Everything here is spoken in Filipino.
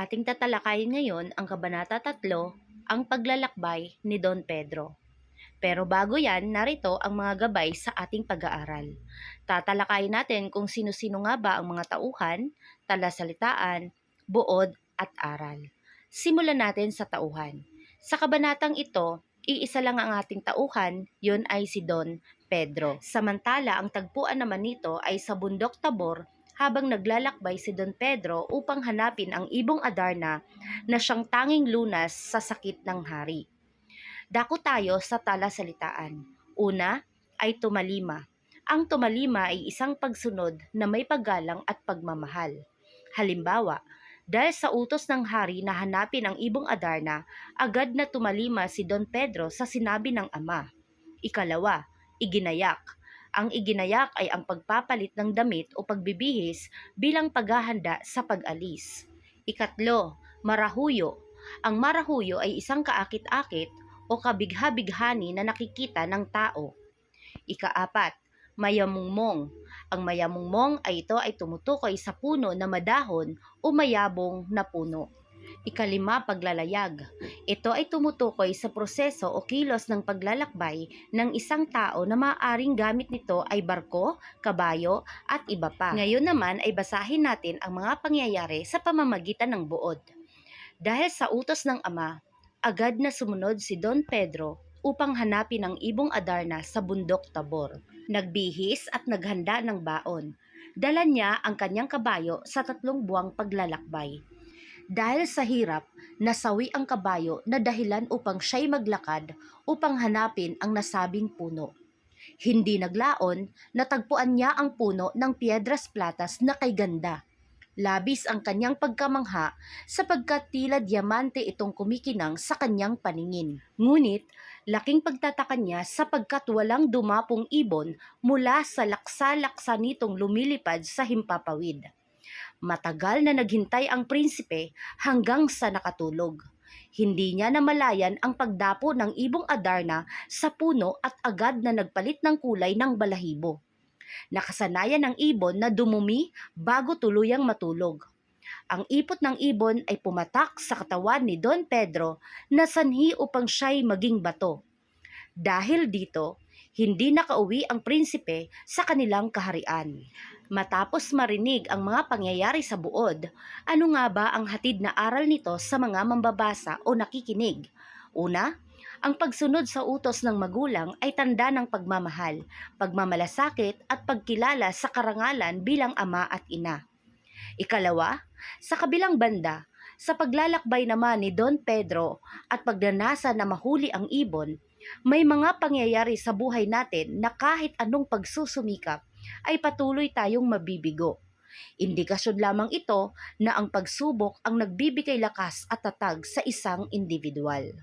Ating tatalakayin ngayon ang Kabanata 3, ang paglalakbay ni Don Pedro. Pero bago yan, narito ang mga gabay sa ating pag-aaral. Tatalakayin natin kung sino-sino nga ba ang mga tauhan, talasalitaan, buod at aral. Simulan natin sa tauhan. Sa kabanatang ito, iisa lang ang ating tauhan, yun ay si Don Pedro. Samantala, ang tagpuan naman nito ay sa Bundok Tabor habang naglalakbay si Don Pedro upang hanapin ang ibong Adarna na siyang tanging lunas sa sakit ng hari. Dako tayo sa talasalitaan. Una ay tumalima. Ang tumalima ay isang pagsunod na may paggalang at pagmamahal. Halimbawa, dahil sa utos ng hari na hanapin ang ibong Adarna, agad na tumalima si Don Pedro sa sinabi ng ama. Ikalawa, iginayak. Ang iginayak ay ang pagpapalit ng damit o pagbibihis bilang paghahanda sa pag-alis. Ikatlo, marahuyo. Ang marahuyo ay isang kaakit-akit o kabigha-bighani na nakikita ng tao. Ikaapat, mayamungmong. Ang mayamungmong ay ito ay tumutukoy sa puno na madahon o mayabong na puno. Ikalima, paglalayag. Ito ay tumutukoy sa proseso o kilos ng paglalakbay ng isang tao na maaaring gamit nito ay barko, kabayo, at iba pa. Ngayon naman ay basahin natin ang mga pangyayari sa pamamagitan ng buod. Dahil sa utos ng ama, agad na sumunod si Don Pedro upang hanapin ang ibong Adarna sa bundok Tabor. Nagbihis at naghanda ng baon. Dala niya ang kanyang kabayo sa tatlong buwang paglalakbay. Dahil sa hirap, nasawi ang kabayo na dahilan upang siya'y maglakad upang hanapin ang nasabing puno. Hindi naglaon, natagpuan niya ang puno ng piedras platas na kay ganda. Labis ang kanyang pagkamangha sapagkat tila diamante itong kumikinang sa kanyang paningin. Ngunit, laking pagtataka niya sapagkat walang dumapong ibon mula sa laksa-laksa nitong lumilipad sa himpapawid. Matagal na naghintay ang prinsipe hanggang sa nakatulog. Hindi niya namalayan ang pagdapo ng ibong Adarna sa puno at agad na nagpalit ng kulay ng balahibo. Nakasanayan ng ibon na dumumi bago tuluyang matulog. Ang ipot ng ibon ay pumatak sa katawan ni Don Pedro na sanhi upang siya'y maging bato. Dahil dito, hindi nakauwi ang prinsipe sa kanilang kaharian. Matapos marinig ang mga pangyayari sa buod, ano nga ba ang hatid na aral nito sa mga mambabasa o nakikinig? Una, ang pagsunod sa utos ng magulang ay tanda ng pagmamahal, pagmamalasakit at pagkilala sa karangalan bilang ama at ina. Ikalawa, sa kabilang banda, sa paglalakbay naman ni Don Pedro at pagdanasa na mahuli ang ibon, may mga pangyayari sa buhay natin na kahit anong pagsusumikap ay patuloy tayong mabibigo. Indikasyon lamang ito na ang pagsubok ang nagbibigay lakas at tatag sa isang individual.